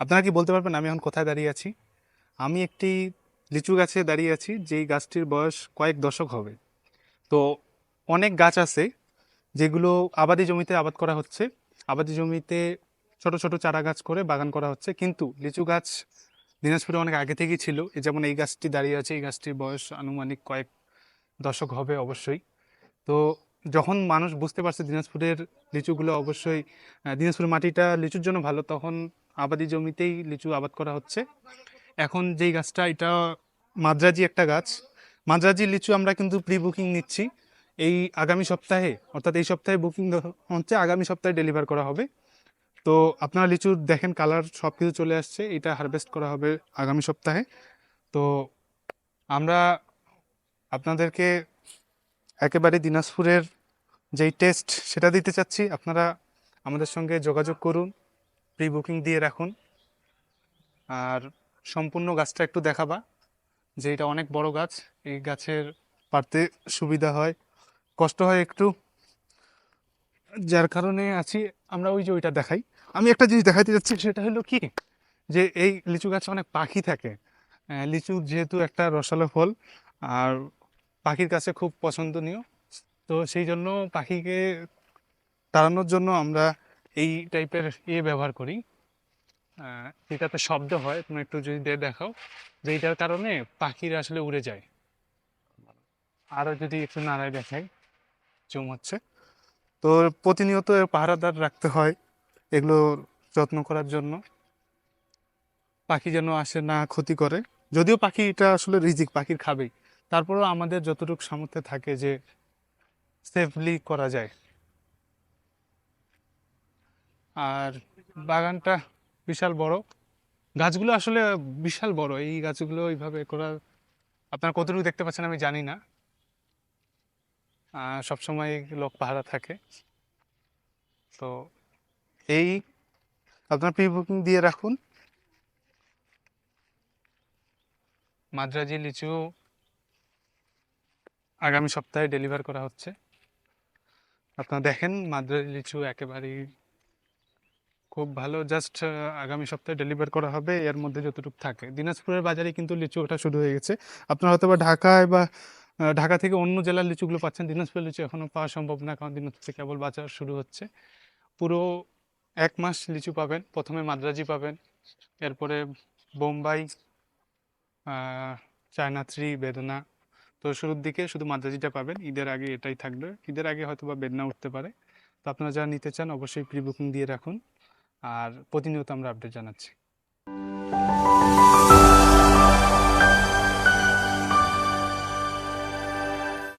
আপনারা কি বলতে পারবেন আমি এখন কোথায় দাঁড়িয়ে আছি? আমি একটি লিচু গাছে দাঁড়িয়ে আছি, যেই গাছটির বয়স কয়েক দশক হবে। তো অনেক গাছ আছে, যেগুলো আবাদি জমিতে আবাদ করা হচ্ছে। আবাদি জমিতে ছোট ছোট চারা গাছ করে বাগান করা হচ্ছে। কিন্তু লিচু গাছ দিনাজপুরে অনেক আগে থেকেই ছিল। যেমন এই গাছটি দাঁড়িয়ে আছে, এই গাছটির বয়স আনুমানিক কয়েক দশক হবে অবশ্যই। তো যখন মানুষ বুঝতে পারছে দিনাজপুরের লিচুগুলো অবশ্যই দিনাজপুরের মাটিটা লিচুর জন্য ভালো, তখন আবাদি জমিতেই লিচু আবাদ করা হচ্ছে। এখন যেই গাছটা, এটা মাদ্রাজি একটা গাছ। মাদ্রাজি লিচু আমরা কিন্তু প্রি বুকিং নিচ্ছি। এই আগামী সপ্তাহে, অর্থাৎ এই সপ্তাহে বুকিং হচ্ছে, আগামী সপ্তাহে ডেলিভার করা হবে। তো আপনারা লিচু দেখেন কালার সব কিছু চলে আসছে, এটা হারভেস্ট করা হবে আগামী সপ্তাহে। তো আমরা আপনাদেরকে একেবারে দিনাজপুরের যেই টেস্ট সেটা দিতে চাচ্ছি। আপনারা আমাদের সঙ্গে যোগাযোগ করুন। প্রি বুকিং দিয়ে রাখুন। আর সম্পূর্ণ গাছটা একটু দেখাবা, যে এটা অনেক বড় গাছ, এই গাছের পারতে সুবিধা হয়। কষ্ট হয় একটু, যার কারণে আছি, আমরা ওই যে ওইটা দেখাই। আমি একটা জিনিস দেখাইতে যাচ্ছি, সেটা হলো কি, যে এই লিচু গাছে অনেক পাখি থাকে। লিচু যেহেতু একটা রসালো ফল, আর পাখির কাছে খুব পছন্দনীয়। তো সেই জন্য পাখিকে তাড়ানোর জন্য আমরা এই টাইপের ইয়ে ব্যবহার করি। যেটাতে শব্দ হয় তুমি একটু যদি দেখাও। যে এইটার কারণে পাখিরা আসলে উড়ে যায়। আরও যদি একটু নাড়ায় দেখাই জুম হচ্ছে। তো প্রতিনিয়ত পাহারাদার রাখতে হয়, এগুলো যত্ন করার জন্য। পাখি যেন আসে না ক্ষতি করে। যদিও পাখি এটা আসলে রিজিক, পাখির খাবেই। তারপরেও আমাদের যতটুকু সামর্থ্য থাকে যে সেফলি করা যায়। আর বাগানটা বিশাল বড়। গাছগুলো আসলে বিশাল বড়, এই গাছগুলো এইভাবে করা আপনারা কতটুকু দেখতে পাচ্ছেন আমি জানি না। সবসময় লোক পাহারা থাকে। তো এই আপনার প্রি বুকিং দিয়ে রাখুন। মাদ্রাজি, লিচু আগামী সপ্তাহে ডেলিভার করা হচ্ছে। আপনারা দেখেন মাদ্রাজি, লিচু একেবারেই খুব ভালো। জাস্ট আগামী সপ্তাহে ডেলিভার করা হবে, এর মধ্যে যতটুকু থাকে। দিনাজপুরের বাজারে কিন্তু লিচু ওঠা শুরু হয়ে গেছে। আপনারা হয়তো বা ঢাকায় বা ঢাকা থেকে অন্য জেলার লিচুগুলো পাচ্ছেন। দিনাজপুরের লিচু এখনও পাওয়া সম্ভব না, কারণ দিনাজপুরে কেবল বাজার শুরু হচ্ছে। পুরো এক মাস লিচু পাবেন। প্রথমে মাদ্রাজি পাবেন, এরপরে বোম্বাই চায়না থ্রি, বেদনা। তো শুরুর দিকে শুধু মাদ্রাজিটা পাবেন। ঈদের আগে এটাই থাকবে। ঈদের আগে হয়তো বা বেদনা উঠতে পারে। তো আপনারা যারা নিতে চান, অবশ্যই প্রি বুকিং দিয়ে রাখুন। আর প্রতিনিয়ত আমরা আপডেট জানাচ্ছি।